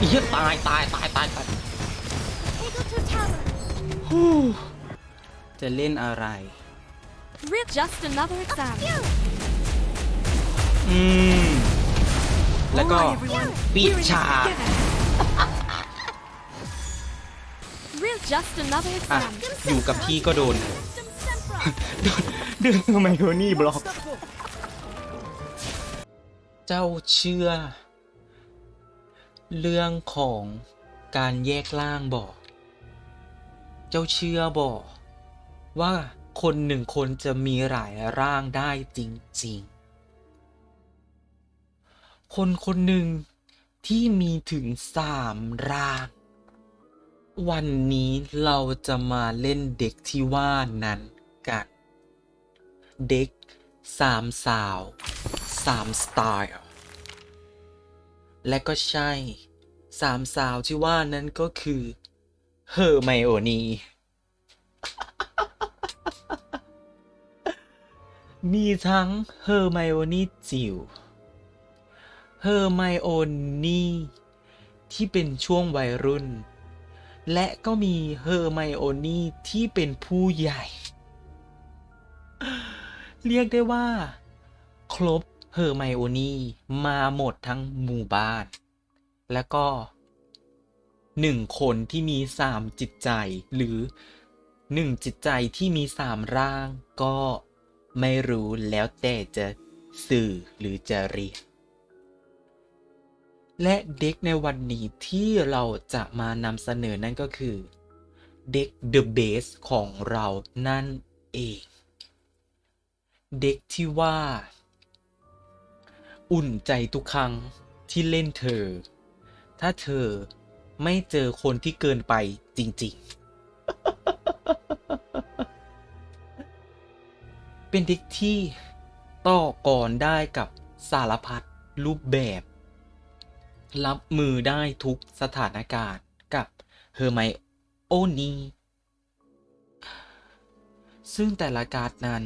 อีเหี้ยตายตายตายตายตาย Eagle to tower. ฮู้จะเล่นอะไร Real just another exam. Phew. อืม แล้วก็ Alright, everyone. ปิด Here it is ฉาก together. Real just another อะ exam. อยู่กับพี่ก็โดน System Sempra. เดินทำไมโทนี่บล็อก เจ้าเชื่อ เรื่องของการแยกร่างบอกเจ้าเชื่อบอกว่าคนหนึ่งคนจะมีหลายร่างได้จริง ๆ คนคนหนึ่งที่มีถึงสามร่าง วันนี้เราจะมาเล่นเด็กที่ว่านั้นกัน เด็กสามสาวสามสไตล์และก็ใช่ สามสาวที่ว่านั้นก็คือเฮอร์ไมโอนีมีทั้งเฮอร์ไมโอนีจิ๋วเฮอร์ไมโอนีที่เป็นช่วงวัยรุ่น และก็มีเฮอร์ไมโอนีที่เป็นผู้ใหญ่ เรียกได้ว่า ครบเฮอร์ไมโอนีมาหมดทั้งหมู่บ้าน แล้วก็หนึ่งคนที่มีสามจิตใจ หรือหนึ่งจิตใจที่มีสามร่าง ก็ไม่รู้แล้วแต่จะสื่อหรือจะเรียกและเด็กในวันนี้ที่เราจะมานำเสนอนั่นก็คือเด็ก The Base ของเรานั่นเอง เด็กที่ว่า อุ่นใจทุกครั้งที่เล่นเธอ ถ้าเธอไม่เจอคนที่เกินไปจริง ๆ เป็นเด็กที่ต่อกรได้กับสารพัดรูปแบบ รับมือได้ทุกสถานการณ์กับเฮอร์ไมโอนีซึ่งแต่ละการ์ดนั้น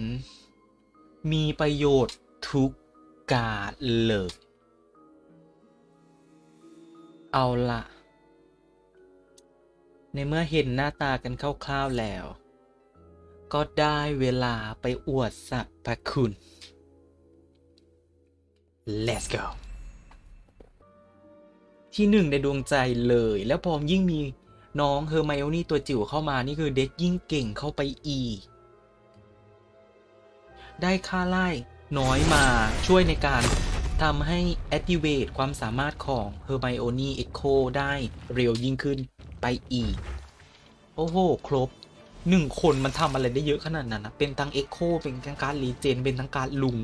มีประโยชน์ทุกการ์ดเลย เอาละ ในเมื่อเห็นหน้าตากันคร่าวๆแล้ว ก็ได้เวลาไปอวดสรรพคุณ let's go ที่หนึ่งในดวงใจเลย แล้วพอยิ่งมีน้องเฮอร์ไมโอนี่ตัวจิ๋วเข้ามานี่คือเด็กยิ่งเก่งเข้าไปอีก ได้ค่าไล่น้อยมาช่วยในการ ทำให้ activate ความสามารถของ Hermione Echo ได้เร็วยิ่งขึ้นไปอีก โอ้โห ครบหนึ่งคนมันทำอะไรได้เยอะขนาดนั้นนะ เป็นทั้ง Echo เป็นทั้งการรีเจน เป็นทั้งการลุง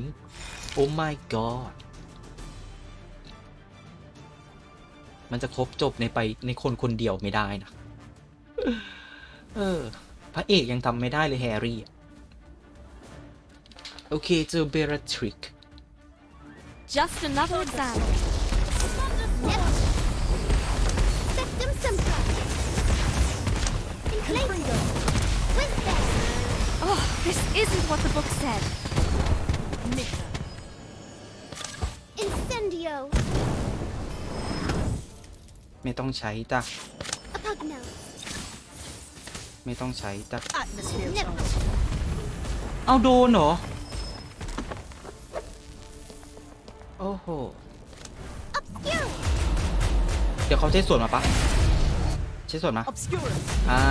โอ้ my god มันจะครบจบในไปในคนคนเดียวไม่ได้นะ เออ พระเอกยังทำไม่ได้เลยแฮร์รี่ โอเค เจอเบร t ทริก Just another exam. Yep. System Sempra. Inflator. Wisdom. Oh, this isn't what the book said. Incendio. ไม่ต้องใช้จ้ะ Apugno. ไม่ต้องใช้จ้ะ Never. เอาโดนเหรอ โอ้โห Obscure. เดี๋ยวเขาใช้ส่วนมาปะใช้ส่วนมา อ่า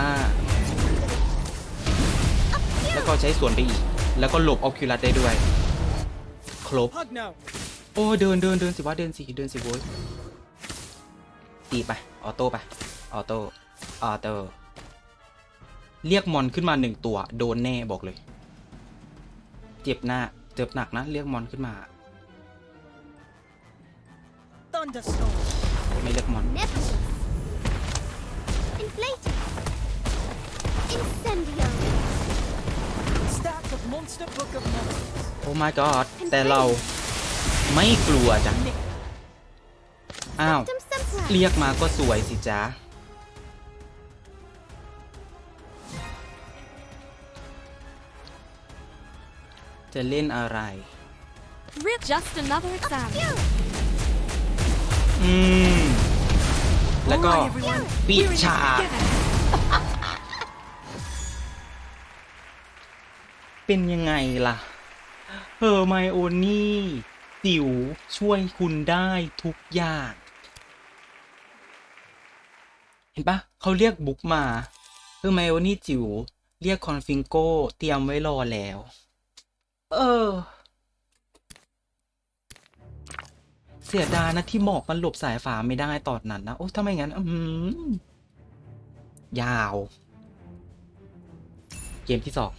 แล้วก็ใช้ส่วนไปอีก แล้วก็หลบออคิวลัสได้ด้วย ครบ โอ้ เดินเดินเดินสิวะเดินสิ เดินสิโว้ยตีไป ออโต้ไป ออโต้ ออโต้ เรียกมอนขึ้นมาหนึ่งตัว โดนแน่บอกเลย เจ็บหน้า เจ็บหนักนะ เรียกมอนขึ้นมา Thunderstorm. ไม่เรียกมอน Nebulous. Inflator. Incendio. Stack of Monster Book of Monsters. โอ้ my god แต่เราไม่กลัวจ้ะอ้าว System Sempra. เรียกมาก็สวยสิจ๊ะ จะเล่นอะไร Real just another exam. Obscure. อืม แล้วก็ปี We're in this ชา together. เป็นยังไงล่ะเฮอร์ไมโอนี่จิ๋วช่วยคุณได้ทุกอย่าง เห็นปะเขาเรียกบุ๊กมาเฮอร์ไมโอนี่จิ๋วเรียกคอนฟิงโกเตรียมไว้รอแล้ว เออ เสียดายนะที่หมอกมันหลบสายฟ้าไม่ได้ตอนนั้นนะ โอ้ถ้าไม่งั้น อืมยาว เกมที่สอง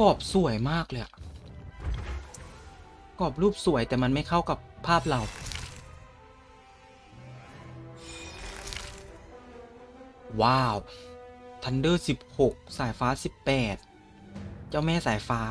กรอบสวยมากเลยอะกรอบรูปสวยแต่มันไม่เข้ากับภาพเราว้าว ทันเดอร์สิบหกสายฟ้าสิบแปดเจ้าแม่สายฟ้า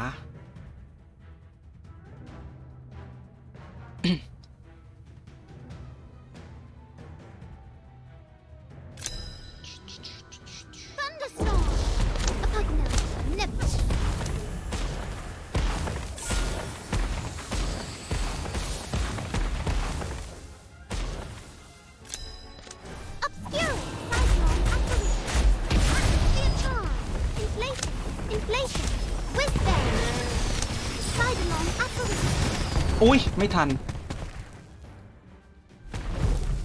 ไม่ทัน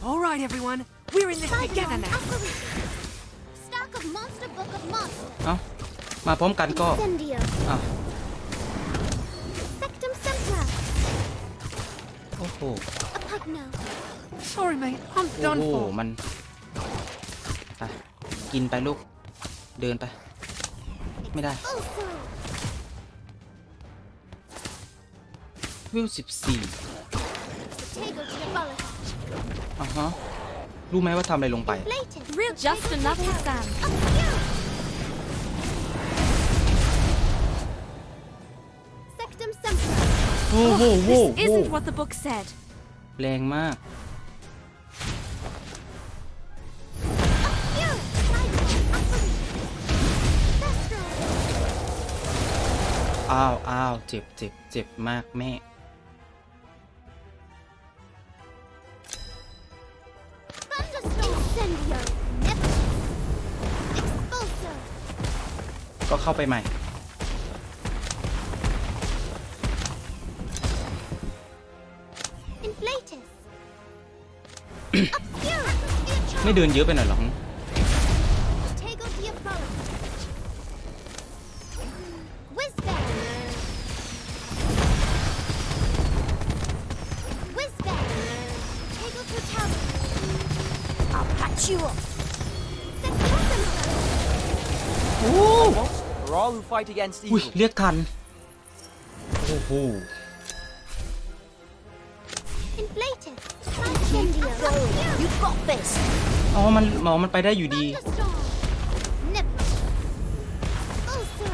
All right, everyone. We're in this together Sidelong. now. Apparition. Stack of Monster Book of Monsters. เอ้ามาพร้อมกันก็ Incendio. อะ Sectum Sempra. โอ้โห A pugno. Sorry, mate. I'm โอ้ done โห for. มันไปกินไปลูก เดินไป ไม่ได้ Also. วิวสิบสี่ Potato diabolical. อะฮะ รู้ไหมว่าทำอะไรลงไป Blatant. Real just another exam. Obscure. Sectum Sempra. โอ้โห Oh, โว้ this โว้ isn't what the book said. แรงมาก Obscure. Cyclone. Apparition. Thestral. อ้าวอ้าวเจ็บเจ็บเจ็บมากแม่ ก็เข้าไปใหม่ Inflatus. Obscure. Theatron. ไม่เดินเยอะไปหน่อยเหรอ Tego Diabolical. Whizbang. Whizbang. Tego Totality. I'll patch you up. Sectum โอ้ For all who fight against อุ้ย evil. เรียกทัน โอ้โห Inflatus. Incendio. You got this. อ๋อ มันหมอมันไปได้อยู่ดี Thunderstorm. Nip. Also.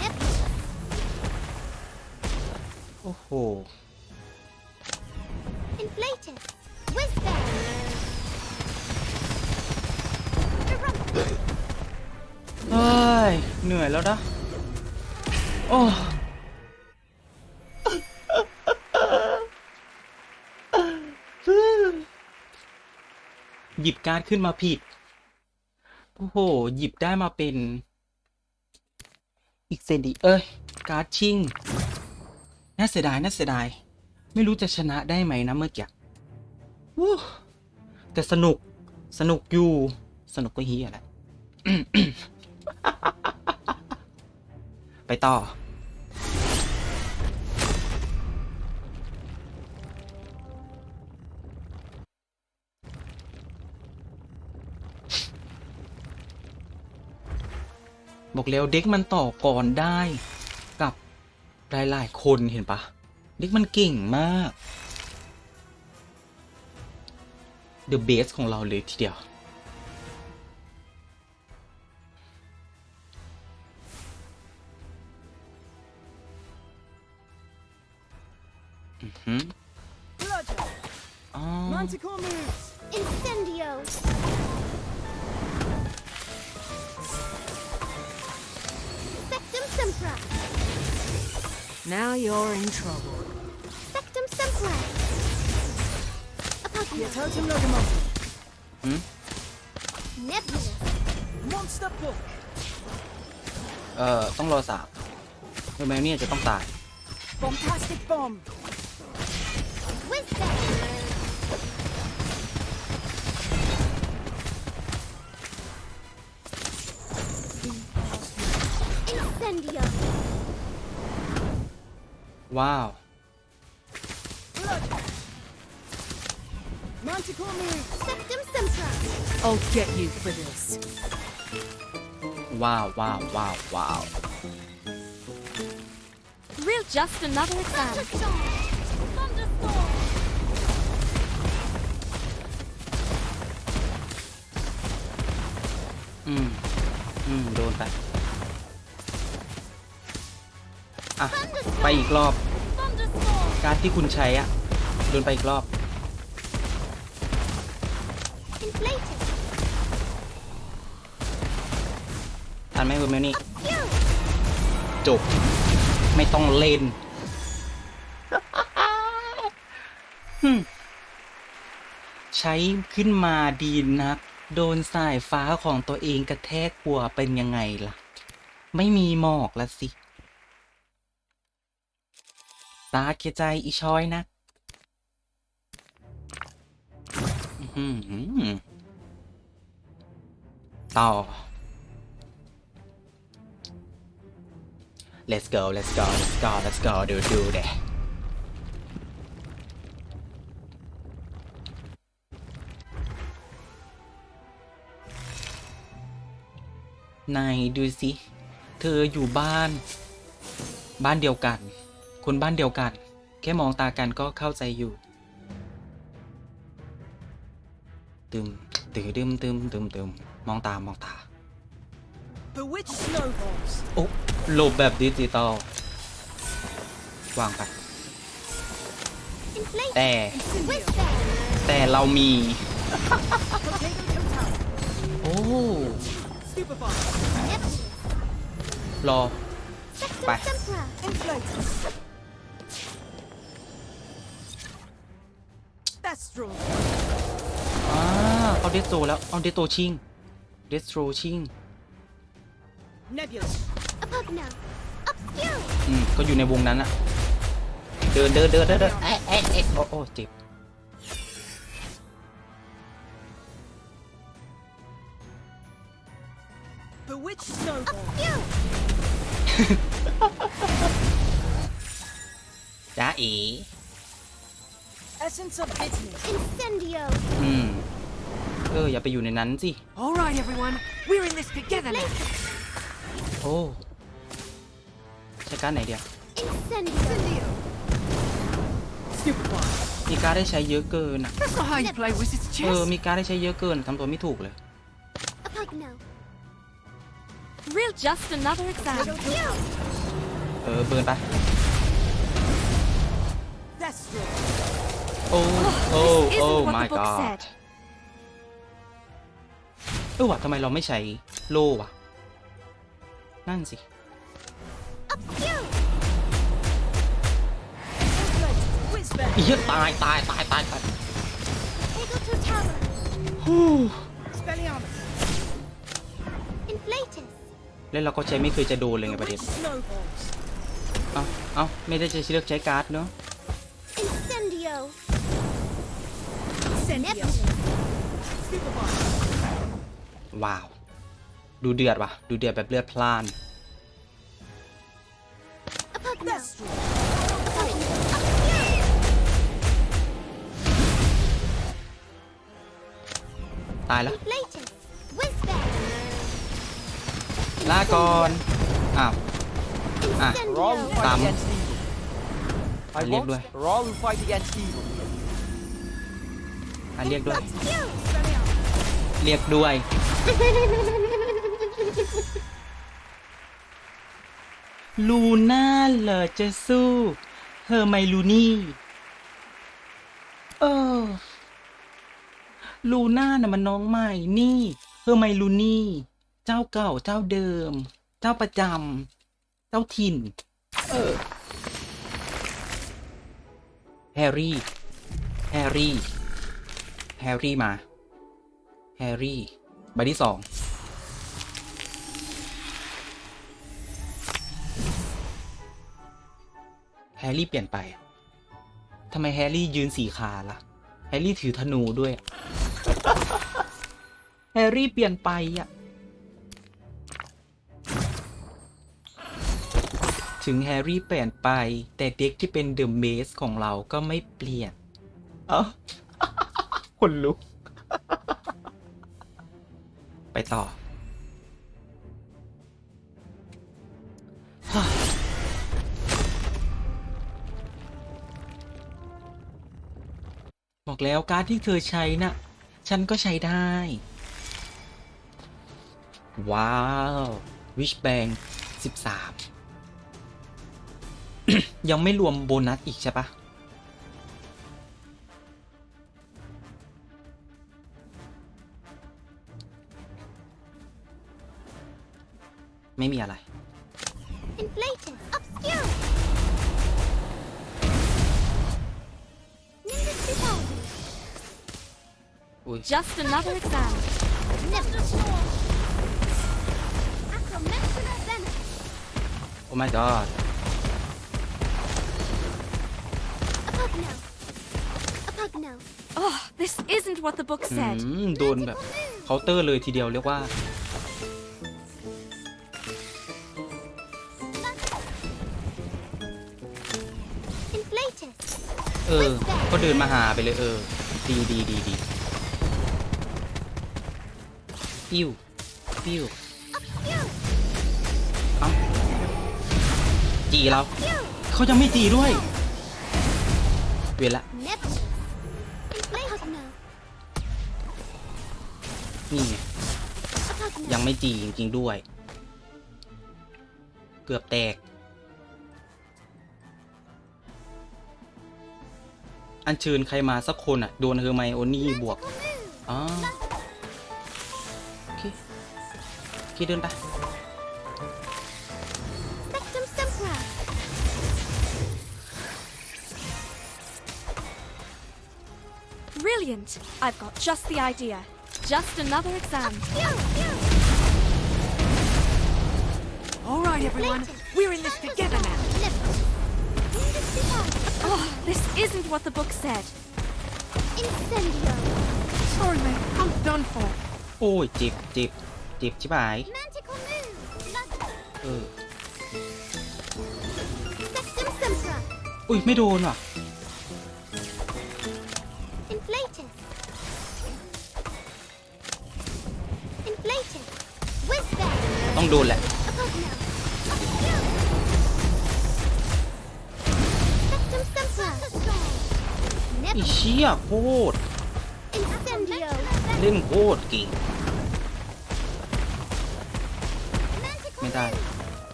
Nip. โอ้โห Inflatus. Whizbang. เฮ้ย เหนื่อยแล้วนะ โอ้หยิบการ์ดขึ้นมาผิด โอ้โห หยิบได้มาเป็น อีกเซนดีเอ้ย การ์ดชิง น่าเสียดาย น่าเสียดาย ไม่รู้จะชนะได้ไหมนะเมื่อกี้วู้แต่สนุก สนุกอยู่ สนุกก็เฮียแหละ ไปต่อ บอกแล้วเด็กมันต่อกรได้กับหลายๆคนเห็นปะ เด็กมันเก่งมาก The best ของเราเลยทีเดียว อือหือ Bludgeon. อ๋อ Manticore moves. Incendio. Sectum Now you're in trouble. Sectum Sempra. Apogno. Totem Locomotive. Nebulous. Monster Book. เอ่อ ต้องรอสามเฮอร์ไมโอนี่จะต้องตาย Bombastic Bomb. ว้าว Manticore Move. Sectum Sempra. I'll get you for this. ว้าวว้าวว้าวว้าว Real just another exam. อีกรอบ Thunderstorm. การดที่คุณใช้อะโดนไปอีกรอบ Inflated. ทันไหมเฮอร์ไมโอนี่ Fury. จบ ไม่ต้องเล่นหึ่มใช้ขึ้นมาดีนัก โดนสายฟ้าของตัวเองกระแทกหัวเป็นยังไงล่ะ ไม่มีหมอกละสิ ตาเกใจอีช้อยนะต่อ Let's go let's go let's go let's go do do that นายดูสิ เธออยู่บ้าน บ้านเดียวกัน คนบ้านเดียวกัน แค่มองตากันก็เข้าใจอยู่ ตึมตือดึมตึมตึมตึมมองตามองตา Bewitched Snowballs. โอ้หลบแบบดิจิตอลวางไป Inflated. แต่ Wisdom. แต่เรามี Potato Total. โอ้ Stupefy. Nebulous. รอ Sectum Bye. อ่าเอาเดสโตแล้ว เอาเดสโตชิง เดสโตชิง Nebulous. Apogno. Up Fury. อืม ก็อยู่ในวงนั้นอะเดินเดินเดินเดินเดินเอ๊ะเอ๊ะเอ๊ะโอ้โอ้เจ็บ Bewitched Snowballs. Fury. จ้าเอ๋ Essence of Bitterness. Incendio. อืม เออ อย่าไปอยู่ในนั้นสิ All right, everyone. We're in this together now. Inflated. โอ้ใช้การดไหนเดียว Incendio. Stupefy. มีการดได้ใช้เยอะเกินอะ That's not how you play Wizard's เออ chess. มีการดได้ใช้เยอะเกินทำตัวไม่ถูกเลย Apogno. Real just another exam. Fury. เออ เบิร์นไป Destro. โอ้ โอ้ This โอ้ isn't what my the book god said. เออว่ะทำไมเราไม่ใช้โล่วะ นั่นสิ Up Fury. Inflated. Whizbang. อีเหี้ยตายตายตายตายตาย Hegel to Tower. ฮู้ Spelliarmus. Inflated. เล่นเราก็ใช้ไม่เคยจะโดนเลยไงประเด็น Bewitched Snowballs. เอ้าเอ้าไม่ได้จะเลือกใช้การ์ดเนาะ Incendio. Incendio. Nebulous. Stupefy. ว้าว ดูเดือดว่ะ ดูเดือดแบบเลือดพล่าน Apogno. Destro. Apogno. Up Fury. ตายแล้ว Inflated. Whizbang. ลาก่อน อ้าว Ah. For all who Incendio. fight Tam. against evil. I Anh liếc won't. đuôi. For all who fight against evil. อะเรียกด้วย เรียกด้วย ลูน่าเหรอจะสู้เฮอร์ไมลูนี่เออ ลูน่าน่ะมันน้องใหม่นี่เฮอร์ไมลูนี่ เจ้าเก่าเจ้าเดิม เจ้าประจำเจ้าถิ่น เออ แฮร์รี่ แฮร์รี่ แฮร์รี่มา แฮร์รี่ใบที่สองแฮร์รี่เปลี่ยนไป ทำไมแฮร์รี่ยืนสี่ขาล่ะ แฮร์รี่ถือธนูด้วย แฮร์รี่เปลี่ยนไปอะถึงแฮร์รี่เปลี่ยนไป แต่เด็กที่เป็นเดอะเมสของเราก็ไม่เปลี่ยน เอ้า คนลุก ไปต่อ บอกแล้วการ์ดที่เธอใช้น่ะ ฉันก็ใช้ได้ ว้าว วิชแบงสิบสามยังไม่รวมโบนัสอีกใช่ปะ ไม่มีอะไร Inflated. Obscure. Nimbus 2000. Just another exam. Nimbus Storm. Acromental Venom. โอ้ my god A Pugno. A Pugno. Oh, this isn't what the book อื said. มโดนแบบเคาน์เตอร์เลยทีเดียวเรียกว่า ออ ก็เดินมาหาไปเลยเออ ดีดีดีดีปิ้วปิ้วเอ้าจีเราเขายังไม่จีด้วย เวรละนี่ไงยังไม่จีจริงๆด้วย เกือบแตก อันเชิญใครมาสักคนอะ โดนเฮอร์ไมโอนี่บวกอ๋อโอเคโอเคเดินไป Spectrum Sempra. Brilliant. I've got just the idea. Just another exam. All right, everyone. We're in this together now. this isn't what the book said. Incendio. Sorry, mate. I'm done for. โอ้ยเจ็บเจ็บเจ็บชิบหาย Manticore Moon. Blood. เออ Spectrum Sempra. อุ้ย ไม่โดนว่ะ Inflated. Inflated. Whizbang. ต้องโดนแหละ ชี่ยโคตร Incendio. เล่นโคตรเก่ง Manticore ไม่ได้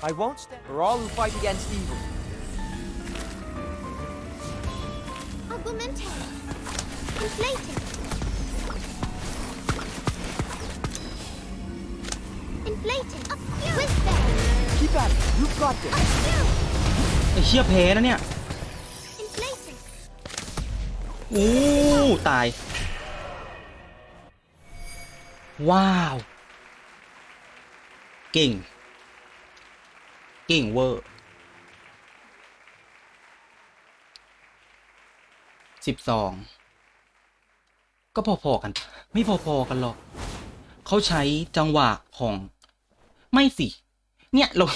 I won't stand for all who fight against evil. Augmente. Inflated. Inflated. Obscure. Whizbang. Keep at it. You've got this. Obscure. ไอ้เชี่ยแพ้นะเนี่ย Inflated. โ อ้ตาย ว้าว เก่ง เก่งเวอร์สิบสอง ก็พอๆกัน ไม่พอๆกันหรอก เขาใช้จังหวะของ ไม่สิ เนี่ยเรา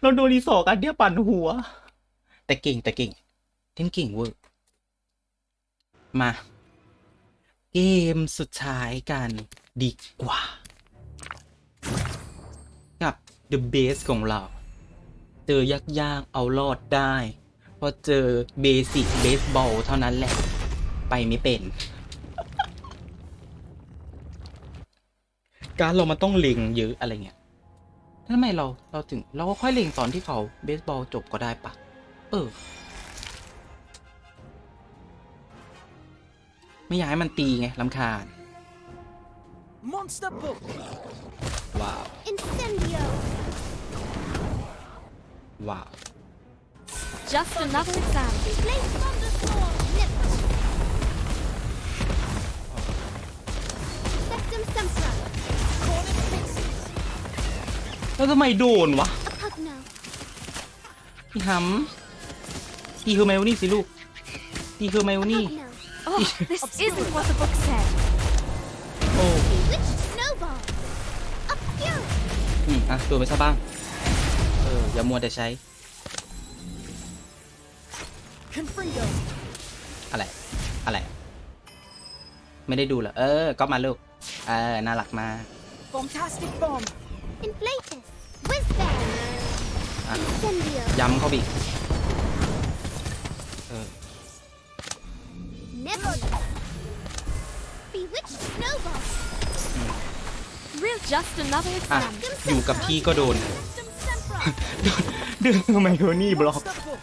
เราโดนรีสอร์กันเดียปั่นหัว แต่เก่งแต่เก่ง เล่นเก่งเวอร์มา เกมสุดท้ายกันดีกว่า กับ The Base ของเรา เจอยากๆเอารอดได้ พอเจอเบสิกเบสบอลเท่านั้นแหละ ไปไม่เป็น การเรามันต้องเล็งเยอะอะไรเงี้ยทำไมเราเราถึงเราก็ค่อยเล็งตอนที่เขาเบสบอลจบก็ได้ปะเออ ไม่อยากให้มันตีไงลำคาญ Monster Book. ว้าว Incendio. ว้าว Just another exam. Place thunderstorm. Never. Sectum sempra. Cornish pixies. แล้วทำไมโดนวะ A pugno. พี่หำตีคือไมโอนี่สิลูกตีคือไมโอนี่ Pugno. Oh, this isn't what the book said. โอ้ Bewitched snowball. A fury. อืมอะตัวไปซะบ้าง เออ อย่ามัวแต่ใช้ Confringo. อะไร อะไร ไม่ได้ดูเหรอ เออ ก็มาลูก เออ น่ารักมาก Bombastic bomb. Inflatus. Whizbang. Ah. Incendio. ย้ำเข้าไปอีก อะ exam. อยู่กับพี่ก็โดน Sectum sempra. เดินทำไมโอนี่บล็อก Monster book.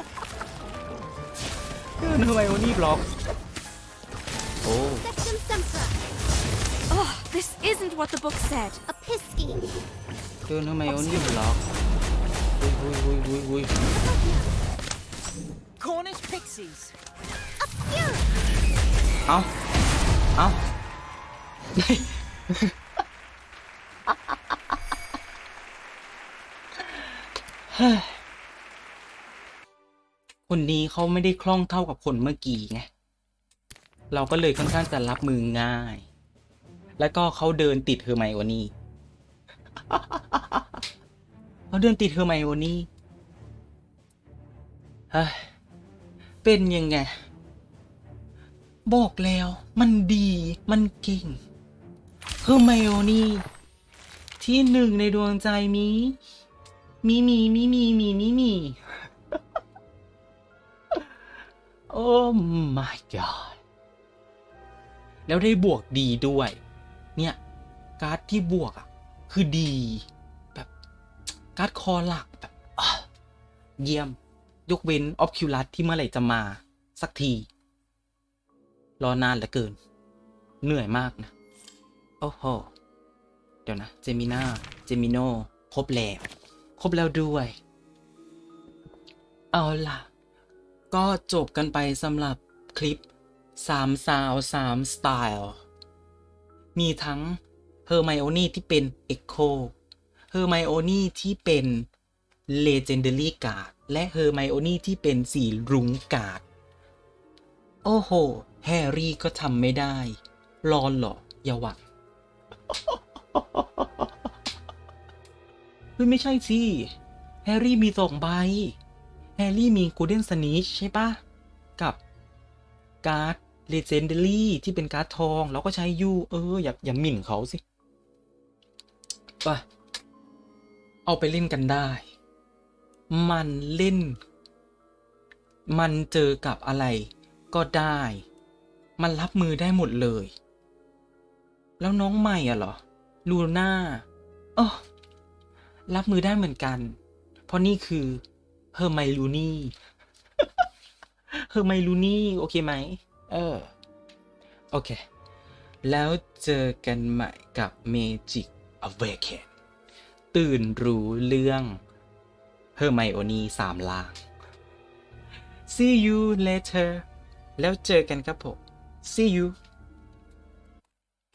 เดินทำไมโอนี่บล็อก โอ้ Sectum sempra. Oh, this isn't what the book said. A pisky. เดินทำไมโอนี่บล็อกอุ้ยอุ้ยอุ้ยอุ้ยอุ้ย Pugno. Cornish pixies. A fury. เอ้า เอ้าเฮ้ย คนนี้เขาไม่ได้คล่องเท่ากับคนเมื่อกี้ไง เราก็เลยค่อนข้างจะรับมือง่าย แล้วก็เขาเดินติดเฮอร์ไมโอนี่เขาเดินติดเฮอร์ไมโอนี่เฮ้ยเป็นยังไง บอกแล้ว มันดี มันเก่ง เฮอร์ไมโอนี่ที่หนึ่งในดวงใจมีมีมีมีมีมีมีมีโอ้ my god แล้วได้บวกดีด้วย เนี่ย การ์ดที่บวกอะ คือดี แบบ การ์ดคอหลักแบบเยี่ยม ยกเว้นออฟคิวลัสที่เมื่อไหร่จะมา สักที รอนานเหลือเกิน เหนื่อยมากนะ โอ้โห เดี๋ยวนะ เจมิน่า เจมิโน ครบแล้ว ครบแล้วด้วย เอาล่ะ ก็จบกันไปสำหรับคลิปสามสาวสามสไตล์ มีทั้งเฮอร์ไมโอนี่ที่เป็นเอ็กโคเฮอร์ไมโอนี่ที่เป็นเลเจนเดอรี่การ์ดและเฮอร์ไมโอนี่ที่เป็นสีรุ้งการ์ดโอ้โห แฮร์รี่ก็ทำไม่ได้ รอนเหรออย่าหวัง เฮ้ยไม่ใช่สิ แฮร์รี่มีสองใบ แฮร์รี่มีกูเดนสนิชใช่ปะ กับ การ์ดเลเจนเดอรี่ที่เป็นการ์ดทองเราก็ใช้อยูเออ อย่าอย่าหมิ่นเขาสิไปเอาไปเล่นกันได้ มันเล่น มันเจอกับอะไรก็ได้ มันรับมือได้หมดเลย แล้วน้องใหม่อะเหรอ ลูน่าเออรับมือได้เหมือนกัน เพราะนี่คือเฮอร์ไมลูนี่เฮอร์ไมลูนี่ โอเคไหม เออ โอเค แล้วเจอกันใหม่กับ Magic Awaken ตื่นรู้เรื่องเฮอร์ไมโอนี่สามลาง See you later แล้วเจอกันครับผม See you